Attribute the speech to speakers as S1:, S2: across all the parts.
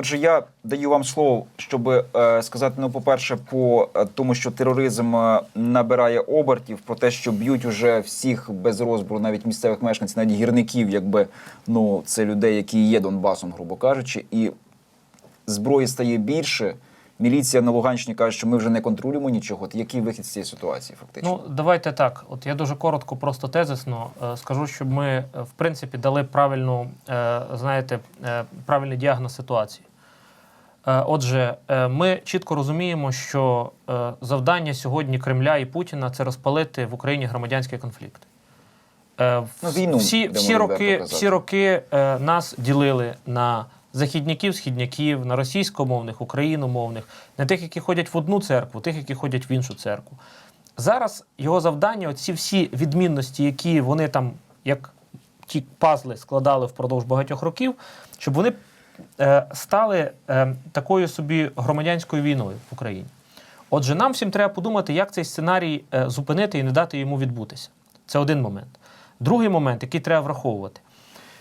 S1: Отже, я даю вам слово, щоб е, сказати, ну, по-перше, по е, тому, що тероризм е, набирає обертів, про те, що б'ють уже всіх без розбору, навіть місцевих мешканців, навіть гірників, якби ну це людей, які є Донбасом, грубо кажучи, і зброї стає більше. Міліція на Луганщині каже, що ми вже не контролюємо нічого. От який вихід з цієї ситуації, фактично?
S2: Ну, давайте так. От я дуже коротко, просто тезисно е, скажу, щоб ми, в принципі, дали правильну, знаєте, правильний діагноз ситуації. Е, Отже, е, ми чітко розуміємо, що е, завдання сьогодні Кремля і Путіна це розпалити в Україні громадянський конфлікт.
S1: Ну, війну,
S2: всі, всі роки, всі роки нас ділили на західняків, східняків, на російськомовних, україномовних, на тих, які ходять в одну церкву, тих, які ходять в іншу церкву. Зараз його завдання, оці всі відмінності, які вони там, як ті пазли, складали впродовж багатьох років, щоб вони стали е, такою собі громадянською війною в Україні. Отже, нам всім треба подумати, як цей сценарій е, зупинити і не дати йому відбутися. Це один момент. Другий момент, який треба враховувати,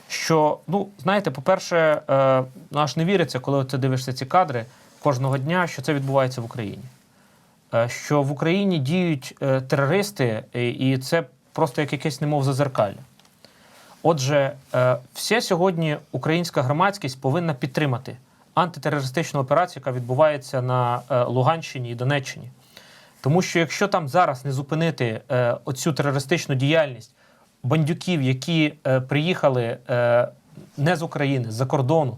S2: що, ну, знаєте, по-перше, е, ну, аж не віриться, коли ти дивишся ці кадри кожного дня, що це відбувається в Україні. Е, що в Україні діють е, терористи, і це просто як якесь немов зазеркалля. Отже, е, вся сьогодні українська громадськість повинна підтримати антитерористичну операцію, яка відбувається на е, Луганщині і Донеччині. Тому що якщо там зараз не зупинити е, оцю терористичну діяльність бандюків, які приїхали не з України, з-за кордону,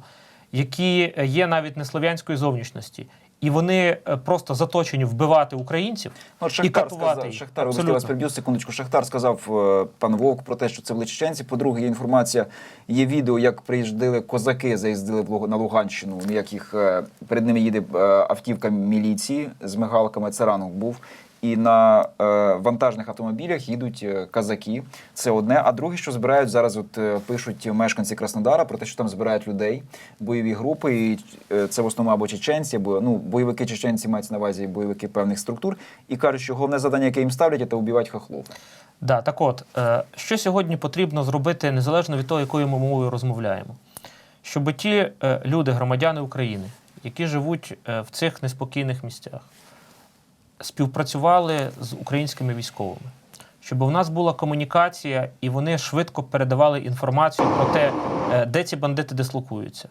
S2: які є навіть не слов'янської зовнішності, і вони е, просто заточені вбивати українців
S1: Ну, Шахтар
S2: і катувати
S1: сказав,
S2: їх.
S1: Шахтар, Абсолютно. вас переб'ю секундочку. Шахтар сказав е, пан Вовк про те, що це були чеченці. По-друге, є інформація, є відео, як приїжджали козаки, заїздили в на Луганщину, ну, як їх е, перед ними їде автівка міліції з мигалками. Це ранок був. І на е, вантажних автомобілях їдуть е, казаки. Це одне. А друге, що збирають зараз, от е, пишуть мешканці Краснодара про те, що там збирають людей, бойові групи. І е, це в основному або чеченці, або ну бойовики чеченці мають на увазі бойовики певних структур. І кажуть, що головне завдання, яке їм ставлять, це убивати хохлов.
S2: Да, так от, що сьогодні потрібно зробити незалежно від того, якою ми мовою розмовляємо? Щоб ті люди, громадяни України, які живуть в цих неспокійних місцях, співпрацювали з українськими військовими, щоб у нас була комунікація і вони швидко передавали інформацію про те, е, де ці бандити дислокуються,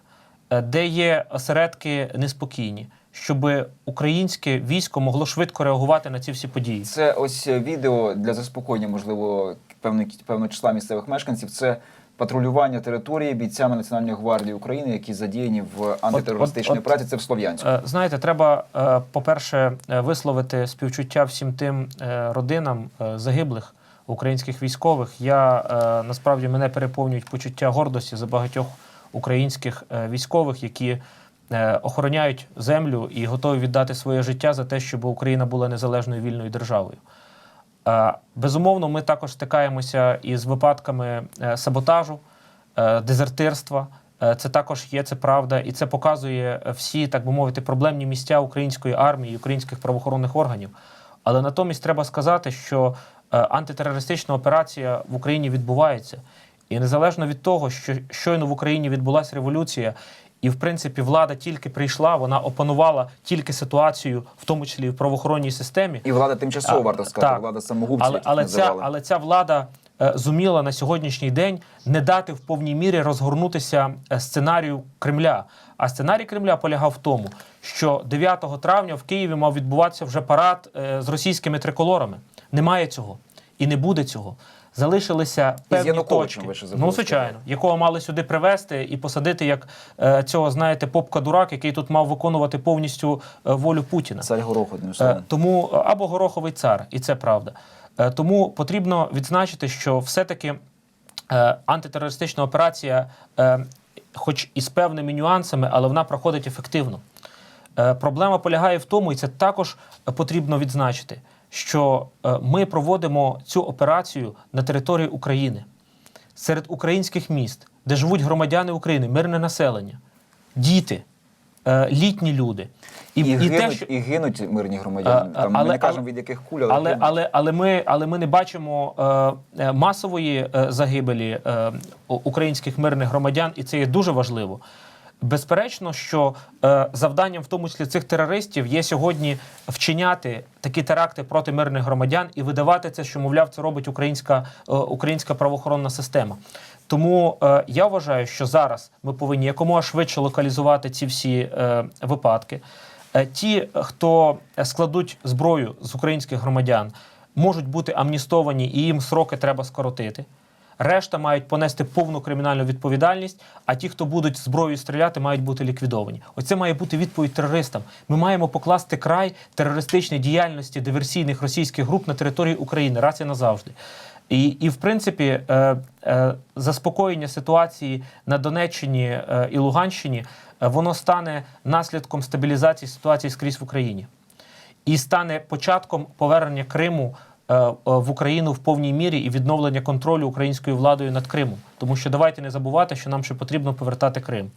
S2: е, де є осередки неспокійні, щоб українське військо могло швидко реагувати на ці всі події.
S1: Це ось е, відео для заспокоєння, можливо, певного певного числа місцевих мешканців. Це патрулювання території бійцями Національної гвардії України, які задіяні в антитерористичній
S2: от-
S1: Це в Слов'янську.
S2: Е, Знаєте, треба, е, по-перше, е, висловити співчуття всім тим родинам загиблих українських військових. Я насправді мене переповнюють почуття гордості за багатьох українських військових, які охороняють землю і готові віддати своє життя за те, щоб Україна була незалежною вільною державою. Е, Безумовно, ми також стикаємося із випадками е, саботажу, е, дезертирства. Це також є, це правда, і це показує всі, так би мовити, проблемні місця української армії, українських правоохоронних органів. Але натомість треба сказати, що антитерористична операція в Україні відбувається. І незалежно від того, що щойно в Україні відбулася революція, і в принципі влада тільки прийшла, вона опанувала тільки ситуацію, в тому числі і в правоохоронній системі.
S1: І влада тимчасово варто сказати,
S2: так.
S1: влада самогубців,
S2: Але, але, ця, але ця влада е, зуміла на сьогоднішній день не дати в повній мірі розгорнутися е, сценарію Кремля. А сценарій Кремля полягав в тому, що 9 травня в Києві мав відбуватися вже парад е, з російськими триколорами. Немає цього і не буде цього. Залишилися певні точки.
S1: ви ще
S2: Ну, звичайно, якого мали сюди привезти і посадити як е, цього, знаєте, попка-дурак, який тут мав виконувати повністю е, волю Путіна.
S1: Царь Горох, одним
S2: Е. Тому е, або гороховий цар, і це правда. Е, Тому потрібно відзначити, що все-таки е, антитерористична операція, е, хоч і з певними нюансами, але вона проходить ефективно. Е, Проблема полягає в тому, і це також потрібно відзначити, що е, ми проводимо цю операцію на території України серед українських міст, де живуть громадяни України, мирне населення, діти, е, літні люди.
S1: І,
S2: і
S1: гинуть,
S2: те, що-
S1: і гинуть мирні громадяни.
S2: А,
S1: Там, ми не кажемо
S2: але-
S1: від яких куль, але,
S2: але, але, але, ми, але ми не бачимо е, е, масової е, загибелі е, українських мирних громадян, і це є дуже важливо. Безперечно, що е, завданням, в тому числі цих терористів, є сьогодні вчиняти такі теракти проти мирних громадян і видавати це, що мовляв, це робить українська, е, українська правоохоронна система. Тому е, я вважаю, що зараз ми повинні якомога швидше локалізувати ці всі е, випадки. Е, ті, хто складуть зброю з українських громадян, можуть бути амністовані і їм сроки треба скоротити. Решта мають понести повну кримінальну відповідальність, а ті, хто будуть зброєю стріляти, мають бути ліквідовані. Оце має бути відповідь терористам. Ми маємо покласти край терористичній діяльності диверсійних російських груп на території України раз і назавжди. І, і в принципі, е, е, заспокоєння ситуації на Донеччині е, і Луганщині е, воно стане наслідком стабілізації ситуації скрізь в Україні і стане початком повернення Криму в Україну в повній мірі і відновлення контролю українською владою над Кримом. Тому що давайте не забувати, що нам ще потрібно повертати Крим.